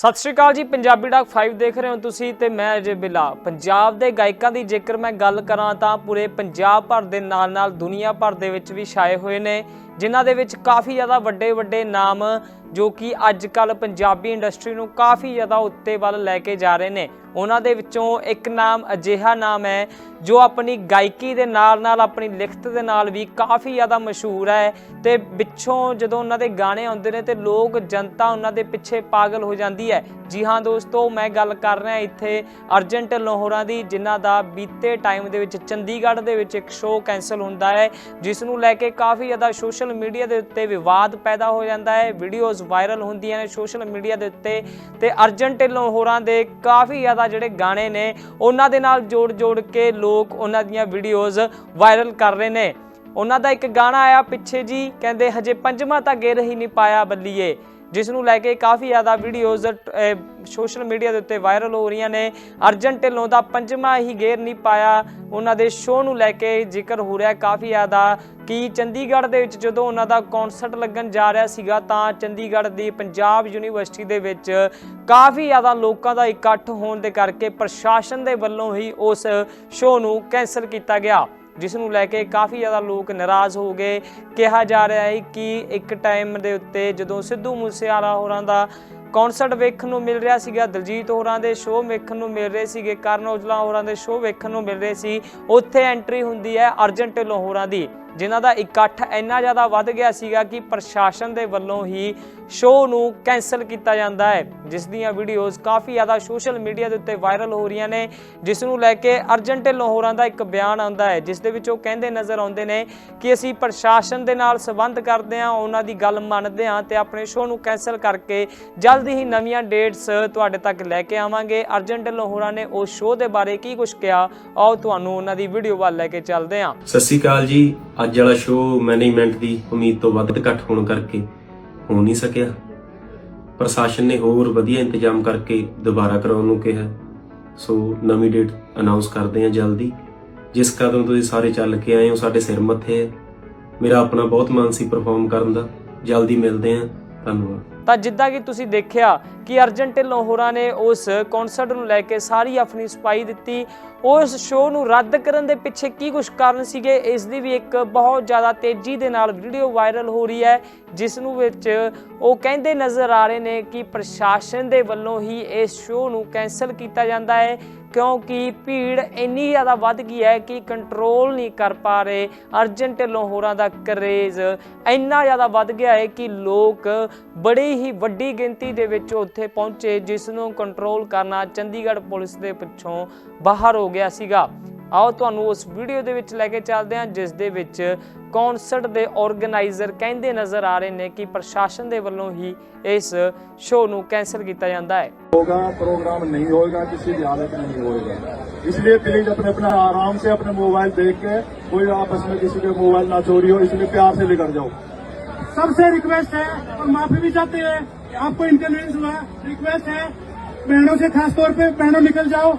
ਸਤਿ ਸ਼੍ਰੀ ਅਕਾਲ ਜੀ, ਪੰਜਾਬੀ ਡਾਕ 5 ਦੇਖ ਰਹੇ ਹੋ ਤੁਸੀਂ ਤੇ ਮੈਂ ਅਜੇ ਬਿਲਾ। ਪੰਜਾਬ ਦੇ ਗਾਇਕਾਂ ਦੀ ਜੇਕਰ ਮੈਂ ਗੱਲ ਕਰਾਂ ਤਾਂ ਪੂਰੇ ਪੰਜਾਬ ਭਰ ਦੇ ਨਾਲ ਨਾਲ ਦੁਨੀਆ ਭਰ ਦੇ ਵਿੱਚ ਵੀ ਛਾਏ ਹੋਏ ਨੇ। ਜਿਨ੍ਹਾਂ ਦੇ ਵਿੱਚ ਕਾਫੀ ਜ਼ਿਆਦਾ ਵੱਡੇ ਵੱਡੇ ਨਾਮ ਜੋ ਕਿ ਅੱਜ ਕੱਲ ਪੰਜਾਬੀ ਇੰਡਸਟਰੀ ਨੂੰ ਕਾਫੀ ਜ਼ਿਆਦਾ ਉੱਤੇ ਵੱਲ ਲੈ ਕੇ ਜਾ ਰਹੇ ਨੇ। ਉਹਨਾਂ ਦੇ ਵਿੱਚੋਂ ਇੱਕ ਨਾਮ ਅਜਿਹਾ ਨਾਮ ਹੈ ਜੋ ਆਪਣੀ ਗਾਇਕੀ ਦੇ ਨਾਲ ਨਾਲ ਆਪਣੀ ਲਿਖਤ ਦੇ ਨਾਲ ਵੀ ਕਾਫੀ ਜ਼ਿਆਦਾ ਮਸ਼ਹੂਰ ਹੈ ਤੇ ਪਿੱਛੋਂ ਜਦੋਂ ਉਹਨਾਂ ਦੇ ਗਾਣੇ ਆਉਂਦੇ ਨੇ ਤੇ ਲੋਕ ਜਨਤਾ ਉਹਨਾਂ ਦੇ ਪਿੱਛੇ ਪਾਗਲ ਹੋ ਜਾਂਦੀ ਹੈ। ਜੀ ਹਾਂ ਦੋਸਤੋ, ਮੈਂ ਗੱਲ ਕਰ ਰਿਹਾ ਇੱਥੇ ਅਰਜਨ ਢਿੱਲੋਂ ਦੀ, ਜਿਨ੍ਹਾਂ ਦਾ ਬੀਤੇ ਟਾਈਮ ਦੇ ਵਿੱਚ ਚੰਡੀਗੜ੍ਹ ਦੇ ਵਿੱਚ ਇੱਕ ਸ਼ੋਅ ਕੈਨਸਲ ਹੁੰਦਾ ਹੈ, ਜਿਸ ਨੂੰ ਲੈ ਕੇ ਕਾਫੀ ਜ਼ਿਆਦਾ ਸੋਸ਼ਲ ਸੋਸ਼ਲ ਮੀਡੀਆ ਦੇ ਉੱਤੇ ਵਿਵਾਦ ਪੈਦਾ ਹੋ ਜਾਂਦਾ ਹੈ। ਵੀਡੀਓਜ਼ ਵਾਇਰਲ ਹੁੰਦੀਆਂ ਨੇ ਸੋਸ਼ਲ ਮੀਡੀਆ ਦੇ ਉੱਤੇ ਤੇ ਅਰਜਨ ਢਿੱਲੋਂ ਹੋਰਾਂ ਦੇ ਕਾਫੀ ਜ਼ਿਆਦਾ ਜਿਹੜੇ ਗਾਣੇ ਨੇ, ਉਹਨਾਂ ਦੇ ਨਾਲ ਜੋੜ ਜੋੜ ਕੇ ਲੋਕ ਉਹਨਾਂ ਦੀਆਂ ਵੀਡੀਓਜ਼ ਵਾਇਰਲ ਕਰ ਰਹੇ ਨੇ। ਉਹਨਾਂ ਦਾ ਇੱਕ ਗਾਣਾ ਆਇਆ ਪਿੱਛੇ ਜੀ, ਕਹਿੰਦੇ, ਹਜੇ ਪੰਜਵਾਂ ਤਾਂ ਗਿਰ ਹੀ ਨਹੀਂ ਪਾਇਆ ਬੱਲੀਏ। ਜਿਸ ਨੂੰ ਲੈ ਕੇ ਕਾਫੀ ਜ਼ਿਆਦਾ ਵੀਡੀਓਜ਼ ਸੋਸ਼ਲ ਮੀਡੀਆ ਦੇ ਉੱਤੇ ਵਾਇਰਲ ਹੋ ਰਹੀਆਂ ਨੇ। ਅਰਜਨ ਢਿੱਲੋਂ ਦਾ ਪੰਜਵਾਂ ਹੀ ਗੇਰ ਨਹੀਂ ਪਾਇਆ। ਉਹਨਾਂ ਦੇ ਸ਼ੋਅ ਨੂੰ ਲੈ ਕੇ ਜ਼ਿਕਰ ਹੋ ਰਿਹਾ ਕਾਫੀ ਜ਼ਿਆਦਾ ਕਿ ਚੰਡੀਗੜ੍ਹ ਦੇ ਵਿੱਚ ਜਦੋਂ ਉਹਨਾਂ ਦਾ ਕਨਸਰਟ ਲੱਗਣ ਜਾ ਰਿਹਾ ਸੀਗਾ, ਤਾਂ ਚੰਡੀਗੜ੍ਹ ਦੀ ਪੰਜਾਬ ਯੂਨੀਵਰਸਿਟੀ ਦੇ ਵਿੱਚ ਕਾਫੀ ਜ਼ਿਆਦਾ ਲੋਕਾਂ ਦਾ ਇਕੱਠ ਹੋਣ ਦੇ ਕਰਕੇ ਪ੍ਰਸ਼ਾਸਨ ਦੇ ਵੱਲੋਂ ਹੀ ਉਸ ਸ਼ੋਅ ਨੂੰ ਕੈਨਸਲ ਕੀਤਾ ਗਿਆ। ਜਿਸ ਨੂੰ ਲੈ ਕੇ ਕਾਫੀ ਜ਼ਿਆਦਾ ਲੋਕ ਨਾਰਾਜ਼ ਹੋ ਗਏ। ਕਿਹਾ ਜਾ ਰਿਹਾ ਹੈ ਕਿ ਇੱਕ ਟਾਈਮ ਦੇ ਉੱਤੇ ਜਦੋਂ ਸਿੱਧੂ ਮੂਸੇਵਾਲਾ ਹੋਰਾਂ ਦਾ ਕਨਸਰਟ ਵੇਖਣ ਨੂੰ ਮਿਲ ਰਿਹਾ ਸੀਗਾ, ਦਲਜੀਤ ਹੋਰਾਂ ਦੇ ਸ਼ੋਅ ਵੇਖਣ ਨੂੰ ਮਿਲ ਰਹੇ ਸੀਗੇ, ਕਰਨ ਔਜਲਾ ਹੋਰਾਂ ਦੇ ਸ਼ੋਅ ਵੇਖਣ ਨੂੰ ਮਿਲ ਰਹੇ ਸੀ, ਉੱਥੇ ਐਂਟਰੀ ਹੁੰਦੀ ਹੈ ਅਰਜਨ ਢਿੱਲੋਂ ਹੋਰਾਂ ਦੀ। ਜਿਨ੍ਹਾਂ ਦਾ ਇਕੱਠ ਇੰਨਾ ਜ਼ਿਆਦਾ ਵੱਧ ਗਿਆ ਸੀਗਾ ਕਿ ਪ੍ਰਸ਼ਾਸਨ ਦੇ ਵੱਲੋਂ ਹੀ ਸ਼ੋਅ ਨੂੰ ਕੈਨਸਲ ਕੀਤਾ ਜਾਂਦਾ ਹੈ। ਜਿਸ ਦੀਆਂ ਵੀਡੀਓਜ਼ ਕਾਫੀ ਜ਼ਿਆਦਾ ਸੋਸ਼ਲ ਮੀਡੀਆ ਦੇ ਉੱਤੇ ਵਾਇਰਲ ਹੋ ਰਹੀਆਂ ਨੇ, ਜਿਸ ਨੂੰ ਲੈ ਕੇ ਅਰਜਨ ਢਿੱਲੋਂ ਹੋਰਾਂ ਦਾ ਇੱਕ ਬਿਆਨ ਆਉਂਦਾ ਹੈ, ਜਿਸ ਦੇ ਵਿੱਚ ਉਹ ਕਹਿੰਦੇ ਨਜ਼ਰ ਆਉਂਦੇ ਨੇ ਕਿ ਅਸੀਂ ਪ੍ਰਸ਼ਾਸਨ ਦੇ ਨਾਲ ਸੰਬੰਧ ਕਰਦੇ ਹਾਂ, ਉਹਨਾਂ ਦੀ ਗੱਲ ਮੰਨਦੇ ਹਾਂ ਤੇ ਆਪਣੇ ਸ਼ੋਅ ਨੂੰ ਕੈਨਸਲ ਕਰਕੇ ਜਲਦੀ ਹੀ ਨਵੀਆਂ ਡੇਟਸ ਤੁਹਾਡੇ ਤੱਕ ਲੈ ਕੇ ਆਵਾਂਗੇ। ਅਰਜਨ ਢਿੱਲੋਂ ਹੋਰਾਂ ਨੇ ਉਸ ਸ਼ੋਅ ਦੇ ਬਾਰੇ ਕੀ ਕੁਝ ਕਿਹਾ, ਆਓ ਤੁਹਾਨੂੰ ਉਹਨਾਂ ਦੀ ਵੀਡੀਓ ਵੱਲ ਲੈ ਕੇ ਚੱਲਦੇ ਹਾਂ। ਸਤਿ ਸ਼੍ਰੀ ਅਕਾਲ ਜੀ। ਅੱਜ ਵਾਲਾ ਸ਼ੋਅ ਮੈਨੇਜਮੈਂਟ ਦੀ ਉਮੀਦ ਤੋਂ ਵੱਧ ਘੱਟ ਹੋਣ ਕਰਕੇ ਹੋ ਨਹੀਂ ਸਕਿਆ। ਪ੍ਰਸ਼ਾਸਨ ਨੇ ਹੋਰ ਵਧੀਆ ਇੰਤਜ਼ਾਮ ਕਰਕੇ ਦੁਬਾਰਾ ਕਰਾਉਣ ਨੂੰ ਕਿਹਾ। ਸੋ ਨਵੀਂ ਡੇਟ ਅਨਾਉਂਸ ਕਰਦੇ ਹਾਂ ਜਲਦੀ। ਜਿਸ ਕਦਮ ਤੁਸੀਂ ਸਾਰੇ ਚੱਲ ਕੇ ਆਏ ਹੋ, ਸਾਡੇ ਸਿਰ ਮੱਥੇ ਹੈ। ਮੇਰਾ ਆਪਣਾ ਬਹੁਤ ਮਨ ਸੀ ਪਰਫਾਰਮ ਕਰਨ ਦਾ। ਜਲਦੀ ਮਿਲਦੇ ਹਾਂ। ਧੰਨਵਾਦ। ਤਾਂ ਜਿੱਦਾਂ ਕਿ ਤੁਸੀਂ ਦੇਖਿਆ ਕਿ ਅਰਜਨ ਢਿੱਲੋਂ ਹੋਰਾਂ ਨੇ ਉਸ ਕਨਸਰਟ ਨੂੰ ਲੈ ਕੇ ਸਾਰੀ ਆਪਣੀ ਸਪਾਈ ਦਿੱਤੀ। ਉਸ ਸ਼ੋਅ ਨੂੰ ਰੱਦ ਕਰਨ ਦੇ ਪਿੱਛੇ ਕੀ ਕੁਝ ਕਾਰਨ ਸੀਗੇ, ਇਸ ਦੀ ਵੀ ਇੱਕ ਬਹੁਤ ਜ਼ਿਆਦਾ ਤੇਜ਼ੀ ਦੇ ਨਾਲ ਵੀਡੀਓ ਵਾਇਰਲ ਹੋ ਰਹੀ ਹੈ, ਜਿਸ ਨੂੰ ਵਿੱਚ ਉਹ ਕਹਿੰਦੇ ਨਜ਼ਰ ਆ ਰਹੇ ਨੇ ਕਿ ਪ੍ਰਸ਼ਾਸਨ ਦੇ ਵੱਲੋਂ ਹੀ ਇਸ ਸ਼ੋਅ ਨੂੰ ਕੈਨਸਲ ਕੀਤਾ ਜਾਂਦਾ ਹੈ, ਕਿਉਂਕਿ ਭੀੜ ਇੰਨੀ ਜ਼ਿਆਦਾ ਵੱਧ ਗਈ ਹੈ ਕਿ ਕੰਟਰੋਲ ਨਹੀਂ ਕਰ ਪਾ ਰਹੇ। ਅਰਜਨ ਢਿੱਲੋਂ ਹੋਰਾਂ ਦਾ ਕਰੇਜ਼ ਇੰਨਾ ਜ਼ਿਆਦਾ ਵੱਧ ਗਿਆ ਹੈ ਕਿ ਲੋਕ ਬੜੇ ਹੀ ਵੱਡੀ ਗਿਣਤੀ ਦੇ ਵਿੱਚ ਉੱਥੇ ਪਹੁੰਚੇ ਜਿਸ ਨੂੰ ਕੰਟਰੋਲ ਕਰਨਾ ਚੰਡੀਗੜ੍ਹ ਪੁਲਿਸ ਦੇ ਪਿੱਛੋਂ ਬਾਹਰ ਹੋ ਗਿਆ ਸੀਗਾ ਆਓ ਤੁਹਾਨੂੰ ਉਸ ਵੀਡੀਓ ਦੇ ਵਿੱਚ ਲੈ ਕੇ ਚੱਲਦੇ ਹਾਂ ਜਿਸ ਦੇ ਵਿੱਚ ਕਨਸਰਟ ਦੇ ਆਰਗੇਨਾਈਜ਼ਰ ਕਹਿੰਦੇ ਨਜ਼ਰ ਆ ਰਹੇ ਨੇ ਕਿ ਪ੍ਰਸ਼ਾਸਨ ਦੇ ਵੱਲੋਂ ਹੀ ਇਸ ਸ਼ੋਅ ਨੂੰ ਕੈਨਸਲ ਕੀਤਾ ਜਾਂਦਾ ਹੈ होगा प्रोग्राम नहीं होगा किसी भी हालत में नहीं होगा इसलिए प्लीज अपने अपना आराम से अपने मोबाइल देख के कोई आपस में किसी के मोबाइल ना चोरी हो इसलिए प्यार से लेकर जाओ सबसे रिक्वेस्ट है और माफी भी चाहते हैं कि आपको इनकन्वीनियंस हुआ रिक्वेस्ट है बहनों से खास तौर पे बहनों निकल जाओ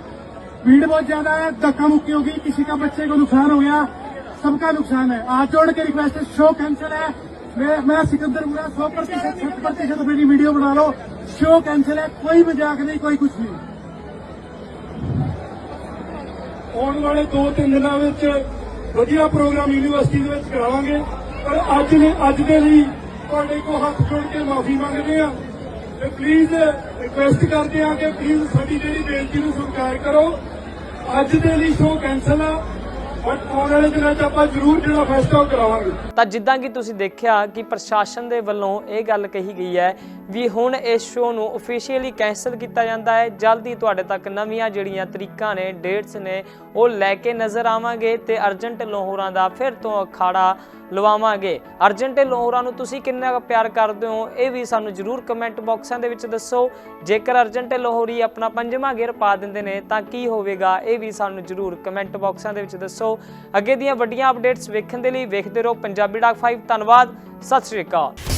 भीड़ बहुत ज्यादा है धक्का मुक्की होगी किसी का बच्चे को नुकसान हो गया सबका नुकसान है हाथ जोड़ के रिक्वेस्ट है शो कैंसिल है मैं मैं सिकंदर पूरा सौ प्रतिशत शत प्रतिशत मेरी वीडियो बना लो शो कैंसिल है कोई मजाक नहीं कोई कुछ नहीं ਆਉਣ ਵਾਲੇ 2-3 ਦਿਨਾਂ ਵਿੱਚ ਵਧੀਆ ਪ੍ਰੋਗਰਾਮ ਯੂਨੀਵਰਸਿਟੀ ਦੇ ਵਿੱਚ ਕਰਾਵਾਂਗੇ ਪਰ ਅੱਜ ਨੇ ਅੱਜ ਦੇ ਲਈ ਤੁਹਾਡੇ ਕੋਲ ਹੱਥ ਜੋੜ ਕੇ ਮਾਫੀ ਮੰਗਦੇ ਹਾਂ। ਤੇ ਪਲੀਜ਼ ਰਿਕੁਐਸਟ ਕਰਦੇ ਹਾਂ ਕਿ ਪਲੀਜ਼ ਸਾਡੀ ਜਿਹੜੀ ਬੇਨਤੀ ਨੂੰ ਸਵੀਕਾਰ ਕਰੋ। ਅੱਜ ਦੇ ਲਈ ਸ਼ੋਅ ਕੈਂਸਲ ਆ ਬਟ ਆਉਣ ਵਾਲੇ ਦਿਨਾਂ 'ਚ ਆਪਾਂ ਜ਼ਰੂਰ ਜਿਹੜਾ ਫੈਸਟਾ ਕਰਾਵਾਂਗੇ। ਤਾਂ ਜਿੱਦਾਂ ਕਿ ਤੁਸੀਂ ਦੇਖਿਆ ਕਿ ਪ੍ਰਸ਼ਾਸਨ ਦੇ ਵੱਲੋਂ ਇਹ ਗੱਲ ਕਹੀ ਗਈ ਹੈ ਵੀ ਹੁਣ ਇਸ ਸ਼ੋਅ ਨੂੰ ਅਫੀਸ਼ੀਅਲੀ ਕੈਨਸਲ ਕੀਤਾ ਜਾਂਦਾ ਹੈ। ਜਲਦੀ ਤੁਹਾਡੇ ਤੱਕ ਨਵੀਆਂ ਜਿਹੜੀਆਂ ਤਰੀਕਾਂ ਨੇ ਡੇਟਸ ਨੇ, ਉਹ ਲੈ ਕੇ ਨਜ਼ਰ ਆਵਾਂਗੇ ਤੇ ਅਰਜਨ ਲੋਹਰਾਂ ਦਾ ਫਿਰ ਤੋਂ ਅਖਾੜਾ ਲਵਾਵਾਂਗੇ। ਅਰਜਨ ਢਿੱਲੋਂ ਨੂੰ ਤੁਸੀਂ ਕਿੰਨਾ ਕੁ ਪਿਆਰ ਕਰਦੇ ਹੋ, ਇਹ ਵੀ ਸਾਨੂੰ ਜਰੂਰ ਕਮੈਂਟ ਬਾਕਸਾਂ ਦੇ ਵਿੱਚ ਦੱਸੋ। ਜੇਕਰ ਅਰਜਨ ਢਿੱਲੋਂ ਹੋਰੀ ਆਪਣਾ ਪੰਜਵਾਂ ਗੇਅਰ ਪਾ ਦਿੰਦੇ ਨੇ, ਤਾਂ ਕੀ ਹੋਵੇਗਾ? ਇਹ ਵੀ ਸਾਨੂੰ ਜਰੂਰ ਕਮੈਂਟ ਬਾਕਸਾਂ ਦੇ ਵਿੱਚ ਦੱਸੋ। ਅੱਗੇ ਦੀਆਂ ਵੱਡੀਆਂ ਅਪਡੇਟਸ ਵੇਖਣ ਦੇ ਲਈ ਵੇਖਦੇ ਰਹੋ ਪੰਜਾਬੀ ਡਾਕ 5 ਧੰਨਵਾਦ। ਸਤਿ ਸ਼੍ਰੀ ਅਕਾਲ।